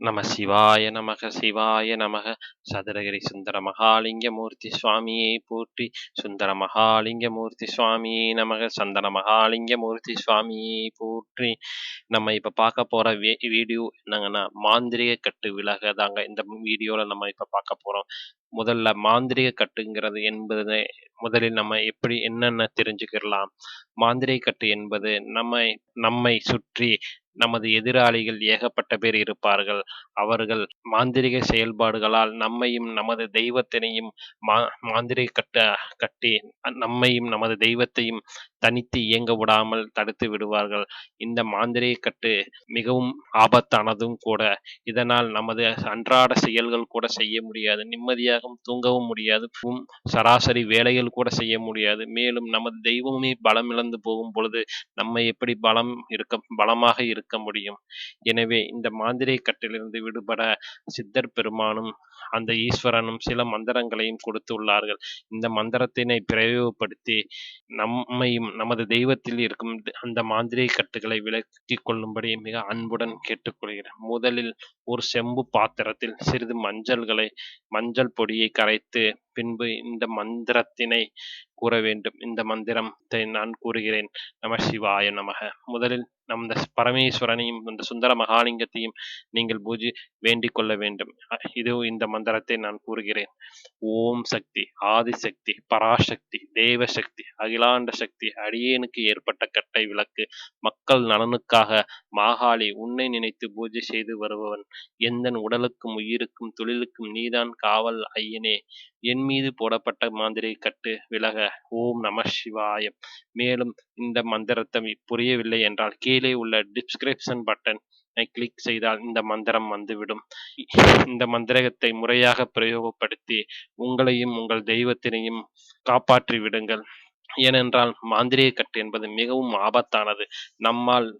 நம சிவாய நமக சிவாய நமக சதுரகிரி சுந்தர மகாலிங்கமூர்த்தி சுவாமியை போற்றி சுந்தர மகாலிங்கமூர்த்தி சுவாமியை நமக சந்தன மகாலிங்கமூர்த்தி சுவாமியை போற்றி. நம்ம இப்போ பார்க்க போகிற வே வீடியோ என்னங்கன்னா மாந்திரிக கட்டு விலக தாங்க இந்த வீடியோவில் நம்ம இப்போ பார்க்க போகிறோம் முதல்ல மாந்திரிக கட்டுங்கிறது என்பது முதலில் நம்ம எப்படி என்னென்ன தெரிஞ்சுக்கிடலாம்? மாந்திரிக கட்டு என்பது நம்மை நம்மை சுற்றி நமது எதிராளிகள் ஏகப்பட்ட பேர் இருப்பார்கள். அவர்கள் மாந்திரிக செயல்பாடுகளால் நம்மையும் நமது தெய்வத்தினையும் மா மாந்திரிக கட்ட கட்டி நம்மையும் நமது தெய்வத்தையும் தனித்து இயங்க விடாமல் தடுத்து விடுவார்கள். இந்த மாந்திரிக கட்டு மிகவும் ஆபத்தானதும் கூட. இதனால் நமது அன்றாட செயல்கள் கூட செய்ய முடியாது. நிம்மதியாகவும் தூங்கவும் முடியாது. சராசரி வேலைகள் கூட செய்ய முடியாது. மேலும் நமது தெய்வமே பலம் இழந்து போகும் பொழுது நம்ம எப்படி பலம் இருக்க பலமாக இருக்க முடியும். எனவே இந்த மாந்திரை கட்டிலிருந்து விடுபட சித்தர் பெருமானும் அந்த ஈஸ்வரனும் சில மந்திரங்களையும் கொடுத்துள்ளார்கள். இந்த மந்திரத்தினை பிரயோகப்படுத்தி நம்மையும் நமது தெய்வத்தில் இருக்கும் அந்த மாந்திரிக கட்டுகளை விலக்கி கொள்ளும்படி மிக அன்புடன் கேட்டுக்கொள்கிறேன். முதலில் ஒரு செம்பு பாத்திரத்தில் சிறிது மஞ்சள்களை மஞ்சள் பொடியை கரைத்து பின்பு இந்த மந்திரத்தினை கூற வேண்டும். இந்த மந்திரத்தை நான் கூறுகிறேன். நம சிவாய நமக. முதலில் நம் பரமேஸ்வரனையும் அந்த சுந்தர மகாலிங்கத்தையும் நீங்கள் பூஜை வேண்டிக் கொள்ள வேண்டும். இது இந்த மந்திரத்தை நான் கூறுகிறேன். ஓம் சக்தி ஆதிசக்தி பராசக்தி தேவசக்தி அகிலாண்ட சக்தி அடியேனுக்கு ஏற்பட்ட கட்டை விளக்கு மக்கள் நலனுக்காக மாகாளி உன்னை நினைத்து பூஜை செய்து வருபவன் எந்த உடலுக்கும் உயிருக்கும் தொழிலுக்கும் நீதான் காவல் ஐயனே. என் மீது போடப்பட்ட மாந்திரை கட்டு விலக ஓம் நம சிவாயம். மேலும் இந்த மந்திரத்தை புரியவில்லை என்றால் கீழே உள்ள டிஸ்கிரிப்ஷன் பட்டன் கிளிக் செய்தால் இந்த மந்திரம் வந்துவிடும். இந்த மந்திரத்தை முறையாக பிரயோகப்படுத்தி உங்களையும் உங்கள் தெய்வத்தினையும் காப்பாற்றி விடுங்கள். ஏனென்றால் மாந்திரிக கட்டு என்பது மிகவும் ஆபத்தானது. நம்மால்